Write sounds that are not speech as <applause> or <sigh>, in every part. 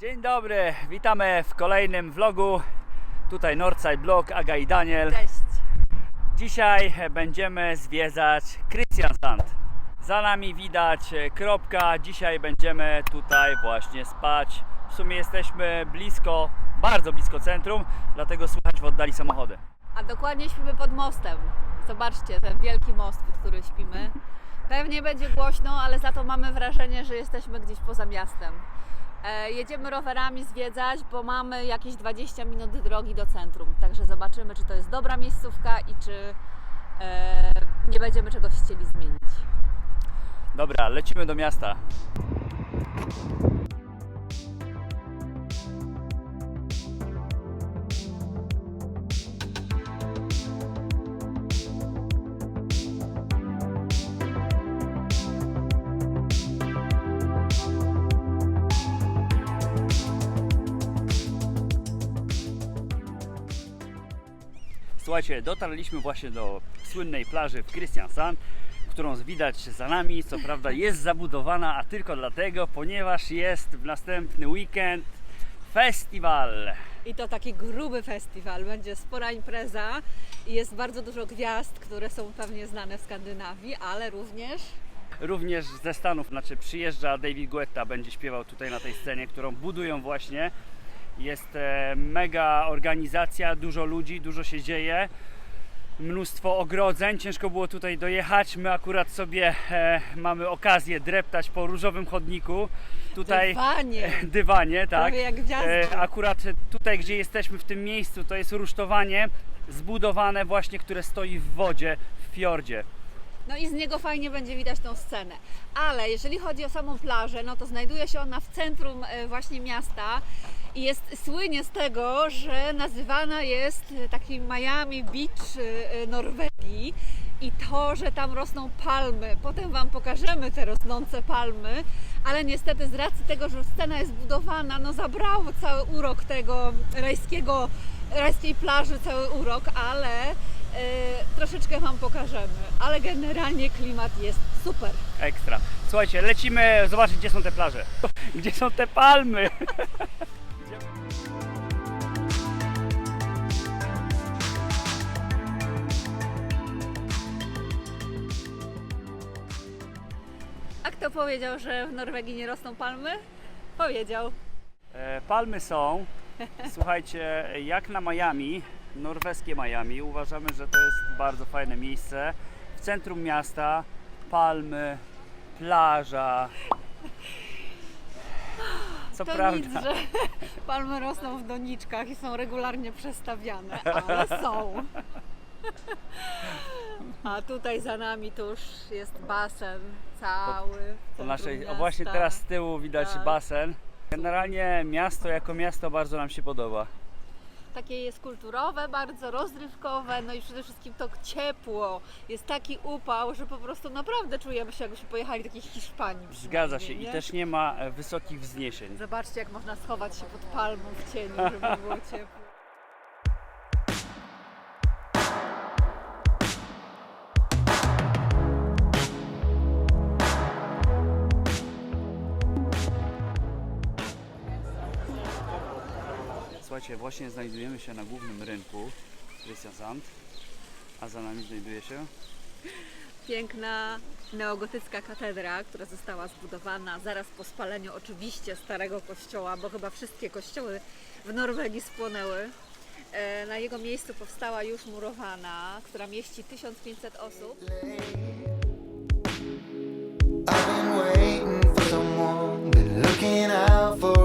Dzień dobry, witamy w kolejnym vlogu. Tutaj Northside Blog, Aga i Daniel. Cześć. Dzisiaj będziemy zwiedzać Christiansand. Za nami widać kropka. Dzisiaj będziemy tutaj właśnie spać. W sumie jesteśmy blisko, bardzo blisko centrum, dlatego słychać w oddali samochody. A dokładnie śpimy pod mostem. Zobaczcie ten wielki most, pod którym śpimy. <laughs> Pewnie będzie głośno, ale za to mamy wrażenie, że jesteśmy gdzieś poza miastem. E, jedziemy rowerami zwiedzać, bo mamy jakieś 20 minut drogi do centrum. Także zobaczymy, czy to jest dobra miejscówka i czy e, nie będziemy czegoś chcieli zmienić. Dobra, lecimy do miasta. Słuchajcie, dotarliśmy właśnie do słynnej plaży w Christiansand, którą widać za nami. Co prawda jest zabudowana, a tylko dlatego, ponieważ jest w następny weekend festiwal. I to taki gruby festiwal, będzie spora impreza i jest bardzo dużo gwiazd, które są pewnie znane w Skandynawii, ale również Również ze Stanów, znaczy przyjeżdża David Guetta, będzie śpiewał tutaj na tej scenie, którą budują właśnie. Jest e, mega organizacja, dużo ludzi, dużo się dzieje. Mnóstwo ogrodzeń, ciężko było tutaj dojechać. My akurat sobie e, mamy okazję dreptać po różowym chodniku. Tutaj dywanie. <laughs> dywanie, tak. Prawie jak. E, akurat tutaj, gdzie jesteśmy w tym miejscu, to jest rusztowanie zbudowane właśnie, które stoi w wodzie, w fiordzie. No i z niego fajnie będzie widać tą scenę. Ale jeżeli chodzi o samą plażę, no to znajduje się ona w centrum e, właśnie miasta i jest słynie z tego, że nazywana jest e, takim Miami Beach e, Norwegii i to, że tam rosną palmy. Potem Wam pokażemy te rosnące palmy, ale niestety z racji tego, że scena jest budowana, no zabrało cały urok tego rajskiego, rajskiej plaży, cały urok, ale troszeczkę Wam pokażemy, ale generalnie klimat jest super. Ekstra. Słuchajcie, lecimy zobaczyć, gdzie są te plaże. <laughs> Gdzie są te palmy? <laughs> A kto powiedział, że w Norwegii nie rosną palmy? Powiedział. E, palmy są. <laughs> Słuchajcie, jak na Miami, norweskie Miami, uważamy, że to jest bardzo fajne miejsce. W centrum miasta, palmy, plaża. Co to prawda. nic, że palmy rosną w doniczkach i są regularnie przestawiane, ale <laughs> są. A tutaj za nami tuż jest basen cały. Po naszej, o właśnie teraz z tyłu widać Tak. basen. Generalnie miasto jako miasto bardzo nam się podoba. Takie jest kulturowe, bardzo rozrywkowe, no i przede wszystkim to ciepło. Jest taki upał, że po prostu naprawdę czujemy się, jakbyśmy pojechali do jakiejś Hiszpanii. Zgadza się przynajmniej, i nie? też nie ma e, wysokich wzniesień. Zobaczcie, jak można schować się pod palmą w cieniu, żeby było <laughs> ciepło. Słuchajcie, właśnie znajdujemy się na głównym rynku Christiansand, a za nami znajduje się Piękna neogotycka katedra, która została zbudowana zaraz po spaleniu oczywiście starego kościoła, bo chyba wszystkie kościoły w Norwegii spłonęły. E, Na jego miejscu powstała już murowana, która mieści 1500 osób. I've been waiting for someone, been looking out for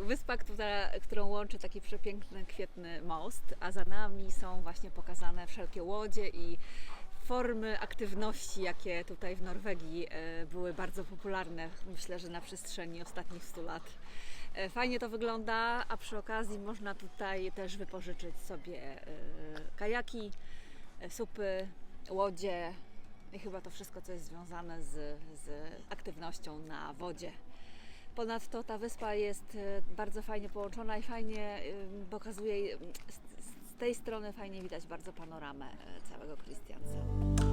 wyspa, która, którą łączy taki przepiękny, kwietny most, a za nami są właśnie pokazane wszelkie łodzie i formy aktywności, jakie tutaj w Norwegii e, były bardzo popularne, myślę, że na przestrzeni ostatnich 100 lat. E, Fajnie to wygląda, a przy okazji można tutaj też wypożyczyć sobie e, kajaki, supy, łodzie i chyba to wszystko, co jest związane z, z aktywnością na wodzie. Ponadto ta wyspa jest e, bardzo fajnie połączona i fajnie pokazuje, z, z tej strony fajnie widać bardzo panoramę e, całego Christiansa.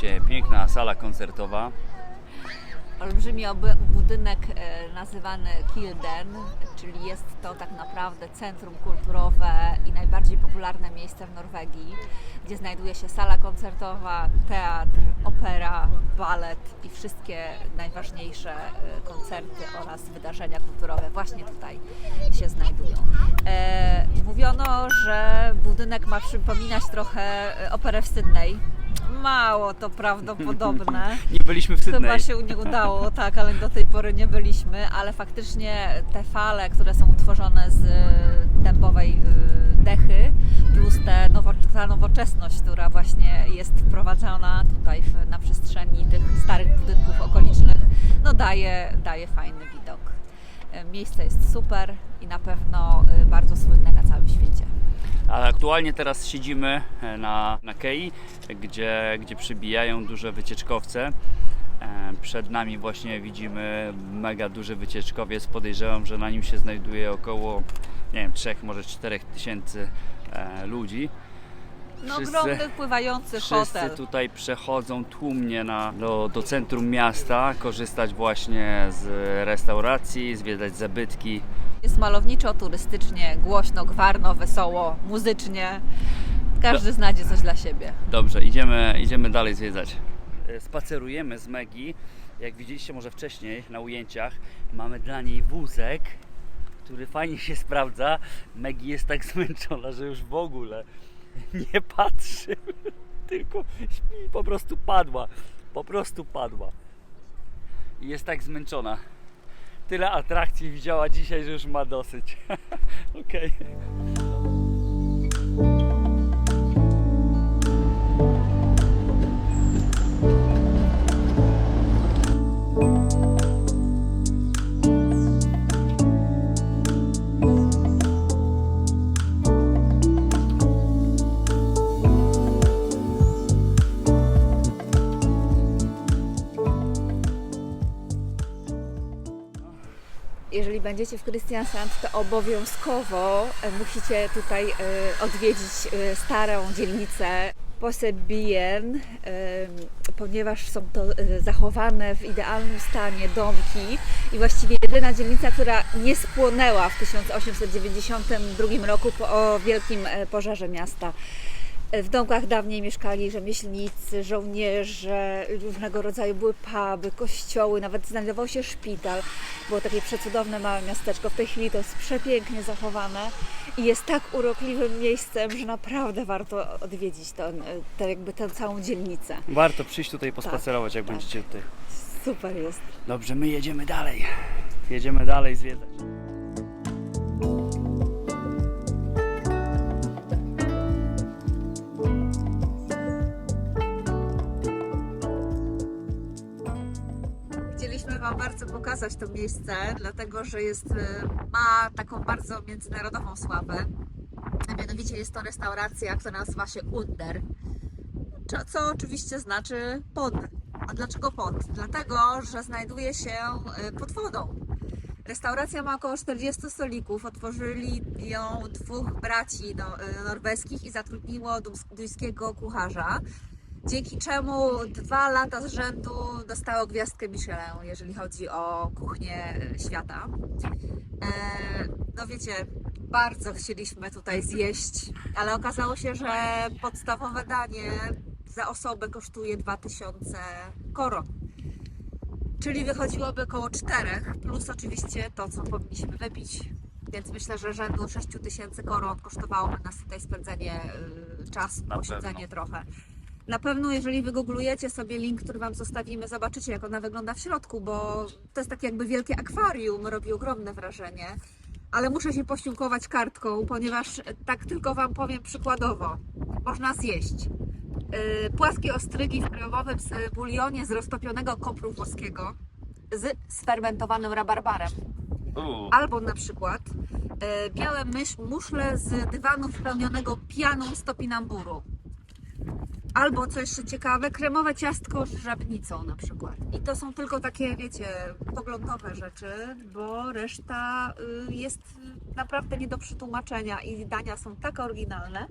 Się piękna sala koncertowa. olbrzymi budynek e, nazywany Kilden, czyli jest to tak naprawdę centrum kulturowe i najbardziej popularne miejsce w Norwegii, gdzie znajduje się sala koncertowa, teatr, opera, balet i wszystkie najważniejsze e, koncerty oraz wydarzenia kulturowe właśnie tutaj się znajdują. E, mówiono, że budynek ma przypominać trochę operę w Sydney. Mało to prawdopodobne. <laughs> Nie byliśmy w Sydney. Chyba się nie udało, tak, ale do tej pory nie byliśmy, ale faktycznie te fale, które są utworzone z y, dębowej y, dechy, plus te nowo, ta nowoczesność, która właśnie jest wprowadzana tutaj w, na przestrzeni tych starych budynków okolicznych, no daje, daje fajny widok. Y, Miejsce jest super i na pewno y, bardzo słynne na całym świecie. Ale aktualnie teraz siedzimy e, na, na kei, gdzie, gdzie przybijają duże wycieczkowce. E, Przed nami właśnie widzimy mega duży wycieczkowiec. Podejrzewam, że na nim się znajduje około nie wiem, 3, może 4 tysięcy e, ludzi. No Wszyscy- ogromny pływający Wszyscy hotel. tutaj przechodzą tłumnie na, do, do centrum miasta, korzystać właśnie z restauracji, zwiedzać zabytki. Jest malowniczo, turystycznie, głośno, gwarno, wesoło, muzycznie. Każdy znajdzie coś dla siebie. Dobrze, idziemy, idziemy dalej zwiedzać. E, Spacerujemy z Megi. Jak widzieliście może wcześniej na ujęciach, mamy dla niej wózek, który fajnie się sprawdza. Megi jest tak <laughs> zmęczona, że już w ogóle <laughs> nie patrzy, tylko śpi, po prostu padła. Po prostu padła. I jest tak zmęczona. Tyle atrakcji widziała dzisiaj, że już ma dosyć. <laughs> Okej. Jeżeli będziecie w Christiansand, to obowiązkowo e, musicie tutaj e, odwiedzić e, starą dzielnicę Posebien, ponieważ są to zachowane w idealnym stanie domki i właściwie jedyna dzielnica, która nie spłonęła w 1892 roku po wielkim pożarze miasta. W domkach dawniej mieszkali rzemieślnicy, żołnierze, różnego rodzaju były puby, kościoły, nawet znajdował się szpital. Było takie przecudowne małe miasteczko. W tej chwili to jest przepięknie zachowane i jest tak urokliwym miejscem, że naprawdę warto odwiedzić ten, te, jakby tę całą dzielnicę. Warto przyjść tutaj pospacerować, jak tak. będziecie tutaj. Super jest. Dobrze, my jedziemy dalej. Jedziemy dalej zwiedzać. Wam bardzo pokazać to miejsce, dlatego że jest, e, ma taką bardzo międzynarodową sławę. A mianowicie jest to restauracja, która nazywa się Under, co, co oczywiście znaczy pod. A dlaczego pod? Dlatego, że znajduje się e, pod wodą. Restauracja ma około 40 stolików. Otworzyli ją dwóch braci no, e, norweskich i zatrudniło duńskiego kucharza. Dzięki czemu dwa lata z rzędu dostało gwiazdkę Michelin, jeżeli chodzi o kuchnię świata. E, no wiecie, bardzo chcieliśmy tutaj zjeść, ale okazało się, że podstawowe danie za osobę kosztuje 2000 koron. Czyli wychodziłoby około 4, plus oczywiście to, co powinniśmy wypić. Więc myślę, że rzędu 6000 koron kosztowałoby nas tutaj spędzenie y, czasu, posiedzenie trochę. Na pewno, jeżeli wygooglujecie sobie link, który Wam zostawimy, zobaczycie, jak ona wygląda w środku, bo to jest takie jakby wielkie akwarium, robi ogromne wrażenie. Ale muszę się posiłkować kartką, ponieważ tak tylko Wam powiem przykładowo. Można zjeść y, płaskie ostrygi w krajowym z- bulionie z roztopionego kopru włoskiego z sfermentowanym rabarbarem. Albo na przykład e, białe mysz, muszle z dywanu wypełnionego pianą z topinamburu. Albo co jeszcze ciekawe, kremowe ciastko z żabnicą na przykład. I to są tylko takie, wiecie, poglądowe rzeczy, bo reszta y, jest naprawdę nie do przetłumaczenia i dania są tak oryginalne,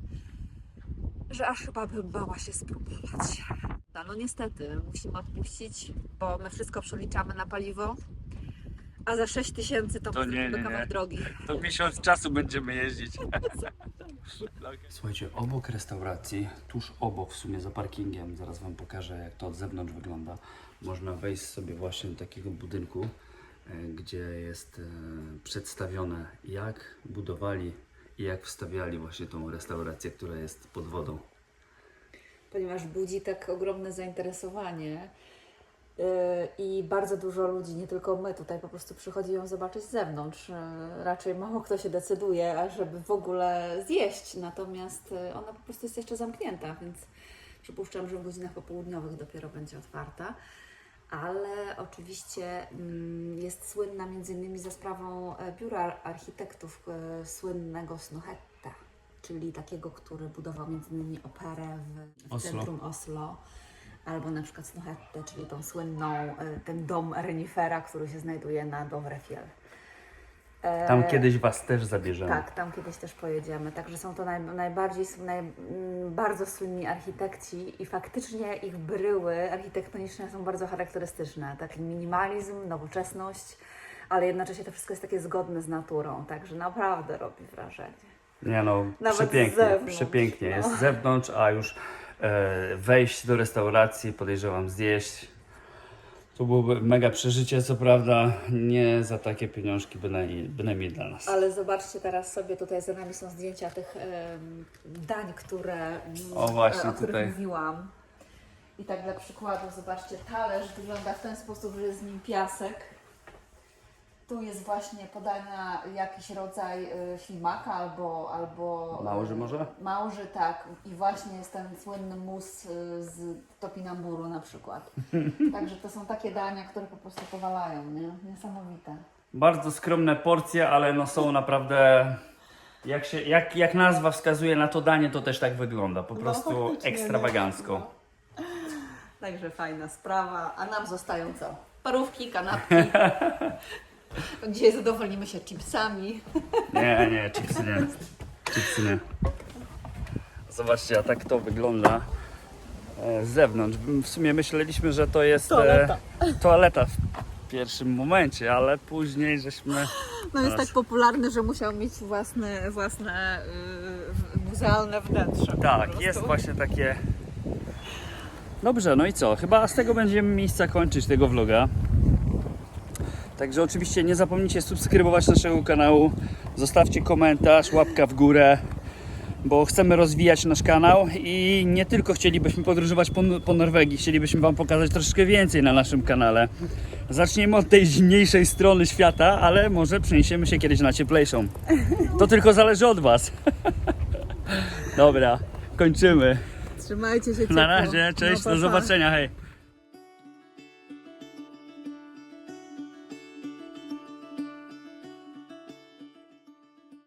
że aż chyba bym bała się spróbować. No, no niestety, musimy odpuścić, bo my wszystko przeliczamy na paliwo, a za 6 tysięcy to, To to nie, nie, kawał nie. drogi. To miesiąc czasu będziemy jeździć. <laughs> Słuchajcie, obok restauracji, tuż obok w sumie za parkingiem, zaraz Wam pokażę jak to od zewnątrz wygląda. Można wejść sobie właśnie do takiego budynku, e, gdzie jest e, przedstawione jak budowali i jak wstawiali właśnie tą restaurację, która jest pod wodą. ponieważ budzi tak ogromne zainteresowanie i bardzo dużo ludzi, nie tylko my tutaj po prostu przychodzi ją zobaczyć z zewnątrz. Yy, Raczej mało kto się decyduje, ażeby w ogóle zjeść, natomiast yy, ona po prostu jest jeszcze zamknięta, więc przypuszczam, że w godzinach popołudniowych dopiero będzie otwarta. Ale oczywiście mm, jest słynna między innymi za sprawą e, biura architektów e, słynnego Snuhetta, czyli takiego, który budował między innymi operę w, w centrum Oslo, albo na przykład Snuhette, czyli tą słynną, e, ten dom renifera, który się znajduje na Dovrefjell. E, Tam kiedyś Was też zabierzemy. tak, tam kiedyś też pojedziemy. Także są to naj, najbardziej, naj, mm, bardzo słynni architekci i faktycznie ich bryły architektoniczne są bardzo charakterystyczne. Taki minimalizm, nowoczesność, ale jednocześnie to wszystko jest takie zgodne z naturą. Także naprawdę robi wrażenie. Nie no, Nawet przepięknie, przepięknie. no. Jest z zewnątrz, a już e, wejść do restauracji, podejrzewam zjeść. To byłoby mega przeżycie, co prawda nie za takie pieniążki, bynajmniej, bynajmniej dla nas. Ale zobaczcie teraz sobie, tutaj za nami są zdjęcia tych dań, które, mm, O, właśnie o których tutaj. mówiłam. I tak dla przykładu, zobaczcie, talerz wygląda w ten sposób, że jest w nim piasek. Tu jest właśnie podana jakiś rodzaj y, ślimaka albo, albo... Małży y, może? Małży, tak. I właśnie jest ten słynny mus y, z topinamburu na przykład. <laughs> Także to są takie dania, które po prostu powalają, nie? Niesamowite. Bardzo skromne porcje, ale no są naprawdę. Jak, się, jak, jak nazwa wskazuje na to danie, to też tak wygląda. Po prostu No, faktycznie, ekstrawagancko. no. <laughs> Także fajna sprawa. A nam zostają co? Parówki, kanapki. <laughs> Dzisiaj zadowolimy się chipsami. Nie, nie, chipsy nie. Chipsy nie. Zobaczcie, a tak to wygląda e, z zewnątrz. W sumie myśleliśmy, że to jest Toaleta. E, toaleta w pierwszym momencie, ale później żeśmy. No jest Teraz. tak popularny, że musiał mieć własne, własne yy, muzealne wnętrze. Tak, jest właśnie takie. Dobrze, no i co? Chyba z tego będziemy miejsca kończyć tego vloga. Także oczywiście nie zapomnijcie subskrybować naszego kanału, zostawcie komentarz, łapka w górę, bo chcemy rozwijać nasz kanał i nie tylko chcielibyśmy podróżować po, po Norwegii, chcielibyśmy Wam pokazać troszeczkę więcej na naszym kanale. Zaczniemy od tej zimniejszej strony świata, ale może przeniesiemy się kiedyś na cieplejszą. To tylko zależy od Was. <laughs> Dobra, kończymy. Trzymajcie się ciepło. Na razie, cześć, No, pa, do pa. zobaczenia, hej.